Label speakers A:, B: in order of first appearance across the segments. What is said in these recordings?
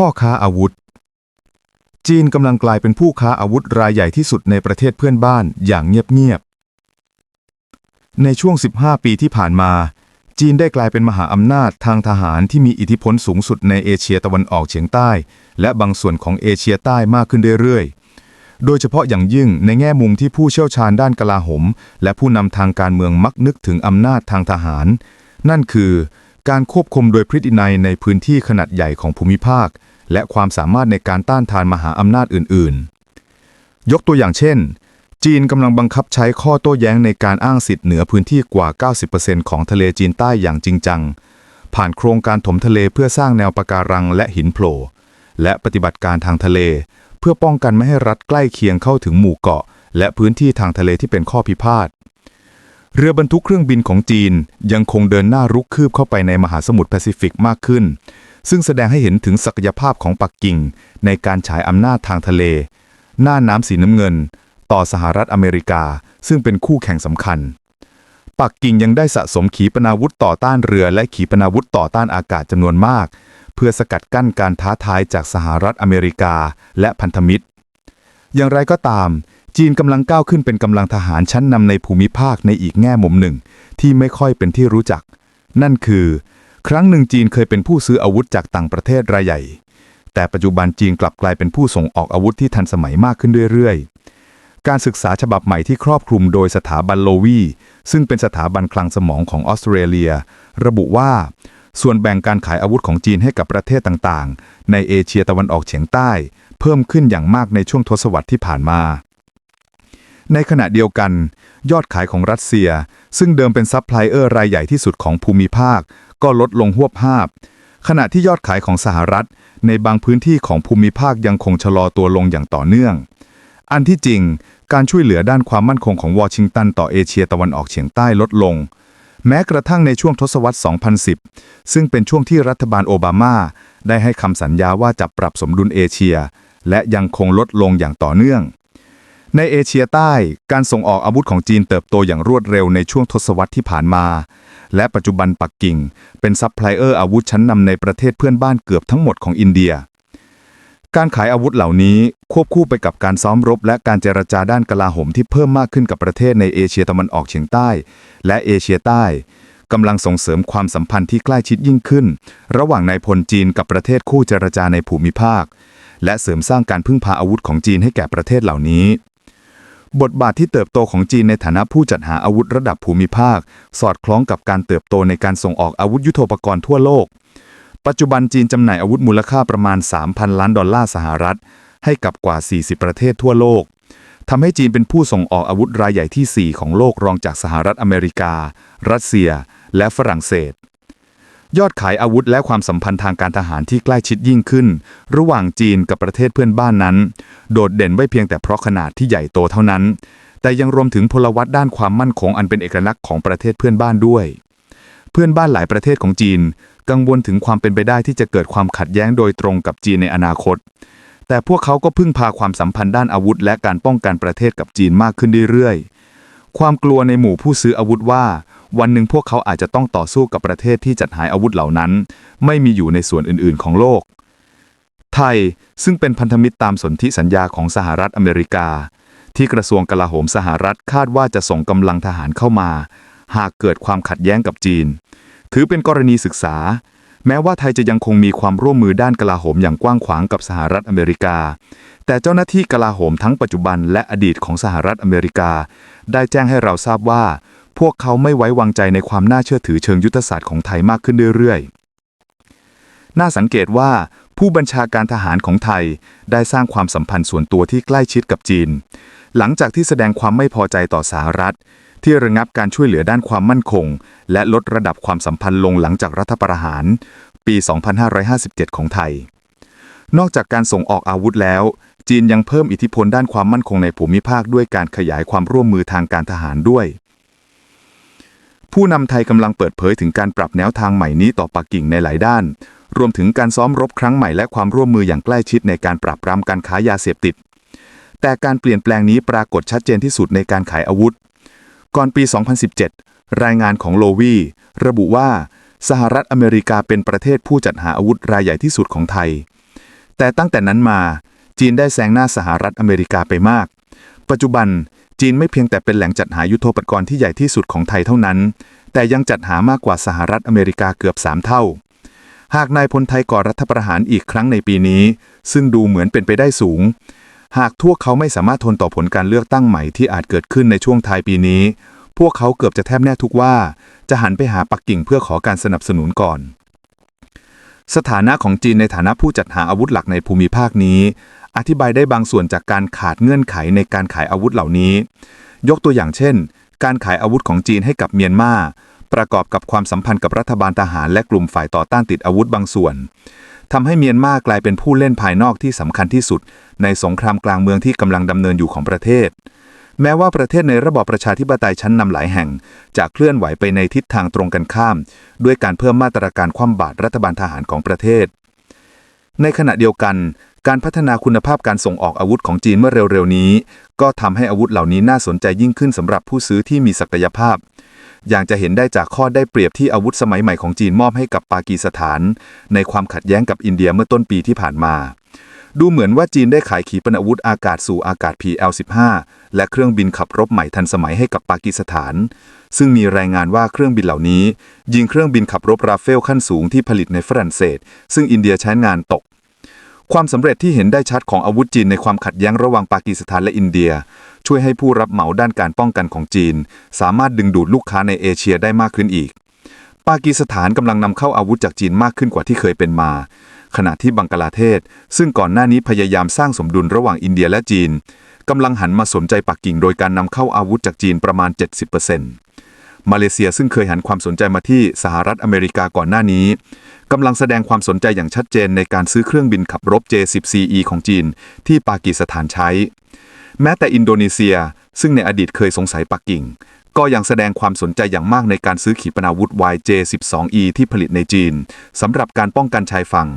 A: พ่อค้าอาวุธ จีนกำลังกลายเป็นผู้ค้าอาวุธรายใหญ่ที่สุดในประเทศเพื่อนบ้านอย่างเงียบๆ ในช่วง 15 ปีที่ผ่านมา จีนได้กลายเป็นมหาอำนาจทางทหารที่มีอิทธิพลสูงสุดในเอเชียตะวันออกเฉียงใต้ และบางส่วนของเอเชียใต้มากขึ้นเรื่อยๆ โดยเฉพาะอย่างยิ่งในแง่มุมที่ผู้เชี่ยวชาญด้านกลาโหม และผู้นำทางการเมืองมักนึกถึงอำนาจทางทหาร นั่นคือการควบคุมโดยพฤตินัยในพื้นที่ขนาดใหญ่ของภูมิภาค และความสามารถในการต้านทานมหาอำนาจอื่น ๆ ยกตัวอย่างเช่น จีนกำลังบังคับใช้ข้อโต้แย้งในการอ้างสิทธิ์เหนือพื้นที่กว่า 90%ของทะเลจีนใต้อย่างจริงจัง ผ่านโครงการถมทะเลเพื่อสร้างแนวปะการังและหินโผล่และปฏิบัติการทางทะเล เพื่อป้องกันไม่ให้รัฐใกล้เคียงเข้าถึงหมู่เกาะ และพื้นที่ทางทะเลที่เป็นข้อพิพาทเรือบรรทุกเครื่องบินของจีนยังคงเดินหน้ารุกคืบเข้าไปในมหาสมุทรแปซิฟิกมากขึ้น ซึ่งแสดงให้เห็นถึงศักยภาพของปักกิ่ง ในการฉายอำนาจทางทะเล หน้าน้ำสีน้ำเงิน ต่อสหรัฐอเมริกา ซึ่งเป็นคู่แข่งสำคัญ ปักกิ่งยังได้สะสมขีปนาวุธต่อต้านเรือ และขีปนาวุธต่อต้านอากาศจำนวนมาก เพื่อสกัดกั้นการท้าทายจากสหรัฐอเมริกา และพันธมิตร อย่างไรก็ตามจีนกำลังก้าวขึ้นเป็นกำลังทหารชั้นนำในภูมิภาคในอีกแง่มุมหนึ่ง ที่ไม่ค่อยเป็นที่รู้จัก นั่นคือ ครั้งหนึ่งจีนเคยเป็นผู้ซื้ออาวุธจากต่างประเทศรายใหญ่ แต่ปัจจุบันจีนกลับกลายเป็นผู้ส่งออกอาวุธที่ทันสมัยมากขึ้นเรื่อยๆ การศึกษาฉบับใหม่ที่ครอบคลุมโดยสถาบันโลวีซึ่งเป็นสถาบันคลังสมองของออสเตรเลีย ระบุว่า ส่วนแบ่งการขายอาวุธของจีนให้กับประเทศต่างๆ ในเอเชียตะวันออกเฉียงใต้ เพิ่มขึ้นอย่างมากในช่วงทศวรรษที่ผ่านมา ในขณะเดียวกัน ยอดขายของรัสเซีย ซึ่งเดิมเป็นซัพพลายเออร์รายใหญ่ที่สุดของภูมิภาค ก็ลดลงหวบภาพ ขณะที่ยอดขายของสหรัฐ ในบางพื้นที่ของภูมิภาคยังคงชะลอตัวลงอย่างต่อเนื่อง อันที่จริง การช่วยเหลือด้านความมั่นคงของวอชิงตันต่อเอเชียตะวันออกเฉียงใต้ลดลง แม้กระทั่งในช่วงทศวรรษ 2010 ซึ่งเป็นช่วงที่รัฐบาลโอบามา ได้ให้คำสัญญาว่าจะปรับสมดุลเอเชีย และยังคงลดลงอย่างต่อเนื่อง ในเอเชียใต้ การส่งออกอาวุธของจีนเติบโตอย่างรวดเร็วในช่วงทศวรรษที่ผ่านมา และปัจจุบันปักกิ่ง เป็นซัพพลายเออร์อาวุธชั้นนำในประเทศเพื่อนบ้านเกือบทั้งหมดของอินเดีย การขายอาวุธเหล่านี้ควบคู่ไปกับการซ้อมรบ และการเจรจาด้านกลาโหมที่เพิ่มมากขึ้นกับประเทศในเอเชียตะวันออกเฉียงใต้ และเอเชียใต้กำลังส่งเสริมความสัมพันธ์ที่ใกล้ชิดยิ่งขึ้น ระหว่างนายพลจีนกับประเทศคู่เจรจาในภูมิภาค และเสริมสร้างการพึ่งพาอาวุธของจีนให้แก่ประเทศเหล่านี้ บทบาทที่เติบโตของจีนในฐานะผู้จัดหาอาวุธระดับภูมิภาค สอดคล้องกับการเติบโตในการส่งออกอาวุธยุโทโธปกรณ์ทั่วโลก ปัจจุบันจีนจำหน่ายอาวุธมูลค่าประมาณ 3,000 ล้านดอลลาร์สหรัฐ ให้กับกว่า 40 ประเทศทั่วโลกทำให้จีนเป็นผู้ส่งออกอาวุธรายใหญ่ที่ 4 ของโลกรองจากสหรัฐอเมริกา รัสเซีย และฝรั่งเศส ยอดขายอาวุธและความสัมพันธ์ทางการทหารที่ใกล้ชิดยิ่งขึ้น ระหว่างจีนกับประเทศเพื่อนบ้านนั้น โดดเด่นไม่เพียงแต่เพราะขนาดที่ใหญ่โตเท่านั้น แต่ยังรวมถึงพลวัตด้านความมั่นคงอันเป็นเอกลักษณ์ของประเทศเพื่อนบ้านด้วย เพื่อนบ้านหลายประเทศของจีน กังวลถึงความเป็นไปได้ที่จะเกิดความขัดแย้งโดยตรงกับจีนในอนาคต แต่พวกเขาก็พึ่งพาความสัมพันธ์ด้านอาวุธ และการป้องกันประเทศกับจีนมากขึ้นเรื่อยๆ ความกลัวในหมู่ผู้ซื้ออาวุธว่า วันหนึ่งพวกเขาอาจจะต้องต่อสู้กับประเทศที่จัดหายอาวุธเหล่านั้น ไม่มีอยู่ในส่วนอื่น ๆ ของโลก ไทยซึ่งเป็นพันธมิตรตามสนธิสัญญาของสหรัฐอเมริกา ที่กระทรวงกลาโหมสหรัฐคาดว่าจะส่งกำลังทหารเข้ามา หากเกิดความขัดแย้งกับจีน ถือเป็นกรณีศึกษา แม้ว่าไทยจะยังคงมีความร่วมมือด้านกลาโหมอย่างกว้างขวางกับสหรัฐอเมริกา แต่เจ้าหน้าที่กลาโหมทั้งปัจจุบันและอดีตของสหรัฐอเมริกา ได้แจ้งให้เราทราบว่า พวกเขาไม่ไว้วางใจในความน่าเชื่อถือเชิงยุทธศาสตร์ของไทยมากขึ้นเรื่อยๆ น่าสังเกตว่าผู้บัญชาการทหารของไทยได้สร้างความสัมพันธ์ส่วนตัวที่ใกล้ชิดกับจีน หลังจากที่แสดงความไม่พอใจต่อสหรัฐ ที่ระงับการช่วยเหลือด้านความมั่นคง และลดระดับความสัมพันธ์ลงหลังจากรัฐประหาร ปี 2557 ของไทย นอกจากการส่งออกอาวุธแล้ว จีนยังเพิ่มอิทธิพลด้านความมั่นคงในภูมิภาคด้วยการขยายความร่วมมือทางการทหารด้วย ผู้นำไทยกำลังเปิดเผยถึงการปรับแนวทางใหม่นี้ต่อปักกิ่งในหลายด้าน รวมถึงการซ้อมรบครั้งใหม่และความร่วมมืออย่างใกล้ชิดในการปราบปรามการค้ายาเสพติด แต่การเปลี่ยนแปลงนี้ปรากฏชัดเจนที่สุดในการขายอาวุธ ก่อนปี 2017 รายงานของโลวีระบุว่าสหรัฐอเมริกาเป็นประเทศผู้จัดหาอาวุธรายใหญ่ที่สุดของไทย แต่ตั้งแต่นั้นมา จีนได้แซงหน้าสหรัฐอเมริกาไปมาก ปัจจุบันจีนไม่เพียงแต่เป็นแหล่งจัดหายุทโธปกรณ์ที่ใหญ่ที่สุดของไทยเท่านั้น แต่ยังจัดหามากกว่าสหรัฐอเมริกาเกือบ 3 เท่า หากนายพลไทยก่อรัฐประหารอีกครั้งในปีนี้ ซึ่งดูเหมือนเป็นไปได้สูง หากพวกเขาไม่สามารถทนต่อผลการเลือกตั้งใหม่ที่อาจเกิดขึ้นในช่วงท้ายปีนี้ พวกเขาเกือบจะแทบแน่ทุกว่า จะหันไปหาปักกิ่งเพื่อขอการสนับสนุนก่อนสถานะของจีนในฐานะผู้จัดหาอาวุธหลักในภูมิภาคนี้ อธิบายได้บางส่วนจากการขาดเงื่อนไขในการขายอาวุธเหล่านี้ ยกตัวอย่างเช่น การขายอาวุธของจีนให้กับเมียนมาประกอบกับความสัมพันธ์กับรัฐบาลทหารและกลุ่มฝ่ายต่อต้านติดอาวุธบางส่วนทำให้เมียนมากลายเป็นผู้เล่นภายนอกที่สำคัญที่สุด ในสงครามกลางเมืองที่กำลังดำเนินอยู่ของประเทศ แม้ว่าประเทศในระบอบประชาธิปไตยชั้นนำหลายแห่ง จะเคลื่อนไหวไปในทิศทางตรงกันข้าม ด้วยการเพิ่มมาตรการคว่ำบาตรรัฐบาลทหารของประเทศ ในขณะเดียวกัน การพัฒนาคุณภาพการส่งออกอาวุธของจีนเมื่อเร็วๆนี้ ก็ทำให้อาวุธเหล่านี้น่าสนใจยิ่งขึ้นสำหรับผู้ซื้อที่มีศักยภาพ อย่างจะเห็นได้จากข้อได้เปรียบที่อาวุธสมัยใหม่ของจีนมอบให้กับปากีสถาน ในความขัดแย้งกับอินเดียเมื่อต้นปีที่ผ่านมา ดูเหมือนว่าจีนได้ขายขีปนาวุธอากาศสู่อากาศ PL-15 และเครื่องบินขับรบใหม่ทันสมัยให้กับปากีสถาน ซึ่งมีรายงานว่าเครื่องบินเหล่านี้ ยิงเครื่องบินขับรบราเฟลขั้นสูงที่ผลิตในฝรั่งเศส ซึ่งอินเดียใช้งานตก ความสำเร็จที่เห็นได้ชัดของอาวุธจีนในความขัดแย้งระหว่างปากีสถานและอินเดีย ช่วยให้ผู้รับเหมาด้านการป้องกันของจีน สามารถดึงดูดลูกค้าในเอเชียได้มากขึ้นอีก ปากีสถานกำลังนำเข้าอาวุธจากจีนมากขึ้นกว่าที่เคยเป็นมา ขณะที่บังกลาเทศ ซึ่งก่อนหน้านี้พยายามสร้างสมดุลระหว่างอินเดียและจีนกำลังหันมาสนใจปักกิ่งโดยการนำเข้าอาวุธจากจีนประมาณ 70% มาเลเซียซึ่งเคยหันความสนใจมาที่สหรัฐอเมริกาก่อนหน้านี้กำลังแสดงความสนใจอย่างชัดเจนในการซื้อเครื่องบินขับรบ J-10CE ของจีน ที่ปากีสถานใช้ แม้แต่อินโดนีเซีย ซึ่งในอดีตเคยสงสัยปักกิ่ง ก็ยังแสดงความสนใจอย่างมากในการซื้อขีปนาวุธ YJ-12E ที่ผลิตในจีนสำหรับการป้องกันชายฝั่ง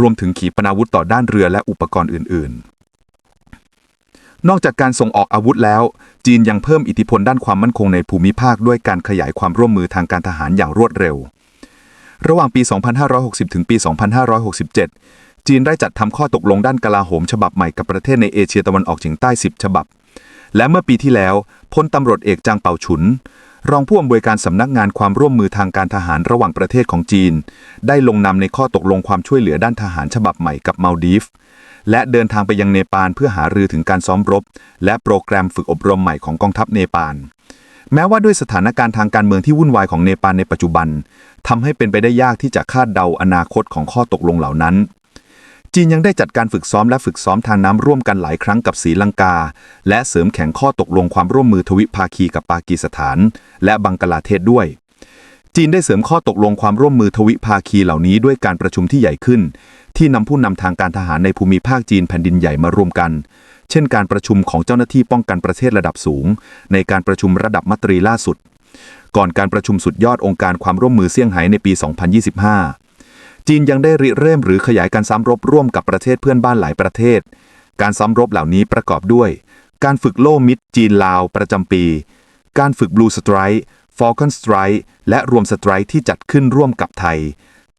A: รวมถึงขีปนาวุธต่อด้านเรือและอุปกรณ์อื่นๆ นอกจากการส่งออกอาวุธแล้ว จีนยังเพิ่มอิทธิพลด้านความมั่นคงในภูมิภาคด้วยการขยายความร่วมมือทางการทหารอย่างรวดเร็ว ระหว่างปี 2560 ถึงปี 2567 จีนได้จัดทำข้อตกลงด้านกลาโหม ฉบับใหม่กับประเทศในเอเชียตะวันออกเฉียงใต้ 10 ฉบับ และเมื่อปีที่แล้วพลตำรวจเอกจางเป่าฉุน รองผู้อำนวยการสำนักงานความร่วมมือทางการทหารระหว่างประเทศของจีน ได้ลงนามในข้อตกลงความช่วยเหลือด้านทหารฉบับใหม่กับมาลดีฟ และเดินทางไปยังเนปาลเพื่อหารือถึงการซ้อมรบ และโปรแกรมฝึกอบรมใหม่ของกองทัพเนปาลแม้ว่าด้วยสถานการณ์ทางการเมืองที่วุ่นวายของเนปาลในปัจจุบันทำให้เป็นไปได้ยากที่จะคาดเดาอนาคตของข้อตกลงเหล่านั้น จีนยังได้จัดการฝึกซ้อมและฝึกซ้อมทางน้ำร่วมกันหลายครั้งกับศรีลังกา และเสริมแข่งข้อตกลงความร่วมมือทวิภาคีกับปากีสถาน และบังกลาเทศด้วย จีนได้เสริมข้อตกลงความร่วมมือทวิภาคีเหล่านี้ด้วยการประชุมที่ใหญ่ขึ้น ที่นำผู้นำทางการทหารในภูมิภาคจีนแผ่นดินใหญ่มารวมกัน เช่นการประชุมของเจ้าหน้าที่ป้องกันประเทศระดับสูง ในการประชุมระดับมัตรีล่าสุด ก่อนการประชุมสุดยอดองค์การความร่วมมือเซี่ยงไฮ้ในปี 2025 จีนยังได้ริเริ่มหรือขยายการซ้ำรบร่วมกับประเทศเพื่อนบ้านหลายประเทศ การซ้ำรบเหล่านี้ประกอบด้วย การฝึกโล่มิดจีนลาวประจำปี การฝึก Blue Strike Falcon Strike และรวมสไตร์ที่จัดขึ้นร่วมกับไทย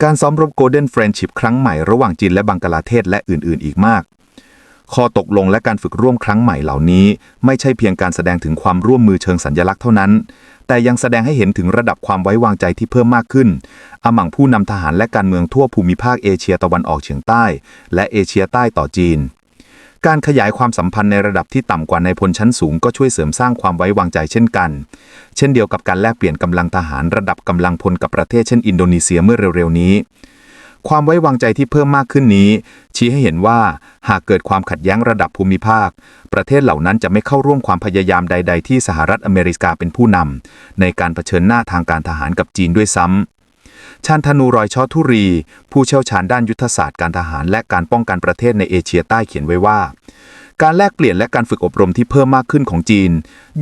A: การซ้อมรบ Golden Friendship ครั้งใหม่ระหว่างจีนและบังกลาเทศและอื่นๆ อีกมาก ข้อตกลงและการฝึกร่วมครั้งใหม่เหล่านี้ ไม่ใช่เพียงการแสดงถึงความร่วมมือเชิงสัญลักษณ์เท่านั้น แต่ยังแสดงให้เห็นถึงระดับความไว้วางใจที่เพิ่มมากขึ้นอมังผู้นำทหารและการเมืองทั่วภูมิภาคเอเชียตะวันออกเฉียงใต้ และเอเชียใต้ต่อจีน การขยายความสัมพันธ์ในระดับที่ต่ำกว่าในพลชั้นสูงก็ช่วยเสริมสร้างความไว้วางใจเช่นกัน เช่นเดียวกับการแลกเปลี่ยนกำลังทหารระดับกำลังพลกับประเทศเช่นอินโดนีเซียเมื่อเร็วๆนี้ ความไว้วางใจที่เพิ่มมากขึ้นนี้ ชี้ให้เห็นว่าหากเกิดความขัดแย้งระดับภูมิภาค ประเทศเหล่านั้นจะไม่เข้าร่วมความพยายามใด ๆ ที่สหรัฐอเมริกาเป็นผู้นำในการเผชิญหน้าทางการทหารกับจีนด้วยซ้ำ ชาญธนูรอยชอทุรี ผู้เชี่ยวชาญด้านยุทธศาสตร์การทหาร และการป้องกันประเทศในเอเชียใต้เขียนไว้ว่า การแลกเปลี่ยนและการฝึกอบรมที่เพิ่มมากขึ้นของจีน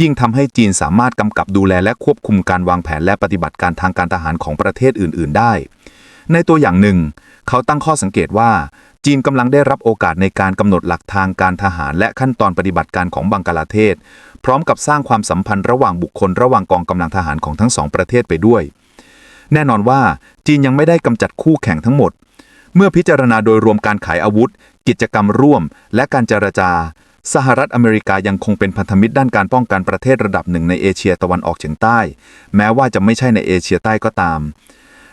A: ยิ่งทำให้จีนสามารถกำกับดูแลและควบคุมการวางแผนและปฏิบัติการทางการทหารของประเทศอื่น ๆ ได้ ในตัวอย่างหนึ่ง เขาตั้งข้อสังเกตว่าจีนกำลังได้รับโอกาสในการกำหนดหลักทางการทหารและขั้นตอนปฏิบัติการของบังกลาเทศ พร้อมกับสร้างความสัมพันธ์ระหว่างบุคคลระหว่างกองกำลังทหารของทั้งสองประเทศไปด้วย แน่นอนว่าจีนยังไม่ได้กำจัดคู่แข่งทั้งหมด เมื่อพิจารณาโดยรวมการขายอาวุธ
B: กิจกรรมร่วม และการเจรจา สหรัฐอเมริกายังคงเป็นพันธมิตรด้านการป้องกันประเทศระดับหนึ่งในเอเชียตะวันออกเฉียงใต้ แม้ว่าจะไม่ใช่ในเอเชียใต้ก็ตาม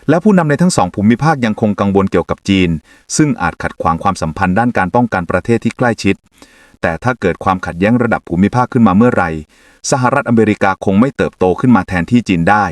B: และผู้นำในทั้งสองภูมิภาคยังคงกังวลเกี่ยวกับจีน ซึ่งอาจขัดขวางความสัมพันธ์ด้านการป้องกันประเทศที่ใกล้ชิดแต่ถ้าเกิดความขัดแย้งระดับภูมิภาคขึ้นมาเมื่อไหร่ สหรัฐอเมริกาคงไม่เติบโตขึ้นมาแทนที่จีนได้